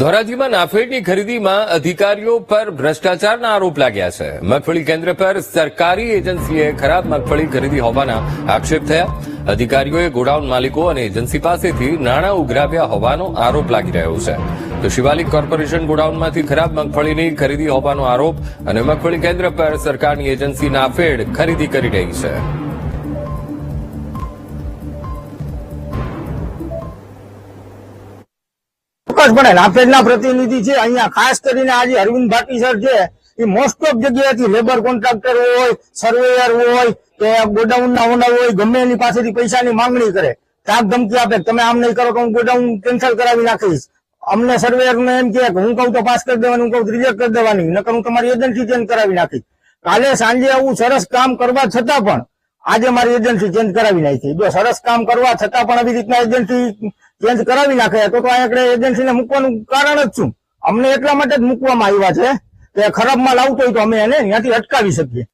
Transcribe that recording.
ધોરાજીમાં નાફેડની ખરીદીમાં અધિકારીઓ પર ભ્રષ્ટાચારના આરોપ લાગ્યા છે. મગફળી કેન્દ્ર પર સરકારી એજન્સીએ ખરાબ મગફળી ખરીદી હોવાના આક્ષેપ થયા. અધિકારીઓએ ગોડાઉન માલિકો અને એજન્સી પાસેથી નાણાં ઉઘરાવ્યા હોવાનો આરોપ લાગી રહ્યો છે. તો શિવાલિક કોર્પોરેશન ગોડાઉનમાંથી ખરાબ મગફળીની ખરીદી હોવાનો આરોપ અને મગફળી કેન્દ્ર પર સરકારની એજન્સી નાફેડ ખરીદી કરી રહી છે. ચોક્કસપણે નાફેડના પ્રતિનિધિ છે, અહીંયા ખાસ કરીને આજે અરવિંદ ભાટી સર છે, એ મોસ્ટ ઓફ જગ્યાએથી લેબર કોન્ટ્રાક્ટર હોય સર્વેયર હોય, કે ગોડાઉનના ઓનર હોય, ગમે એની પાસેથી પૈસાની માંગણી કરે. તાક ધમકી આપે તમે આમ નહીં કરો તો હું ગોડાઉન કેન્સલ કરાવી નાખીશ. અમને સર્વેયરને એમ કે હું કહું તો પાસ કરી દેવાની, હું કહું રિજેક્ટ કરી દેવાની, નકર હું તમારી એજન્સી ચેન્જ કરાવી નાખીશ. કાલે સાંજે આવું સરસ કામ કરવા છતાં પણ આજે મારી એજન્સી ચેન્જ કરાવી નાખી જો સરસ કામ કરવા છતાં પણ આવી રીતના એજન્સી ચેન્જ કરાવી નાખે. તો તો અહીંયા એજન્સીને મૂકવાનું કારણ જ શું? અમને એટલા માટે જ મૂકવામાં આવ્યા છે કે ખરાબ માલ આવતો હોય તો અમે એને ત્યાંથી અટકાવી શકીએ.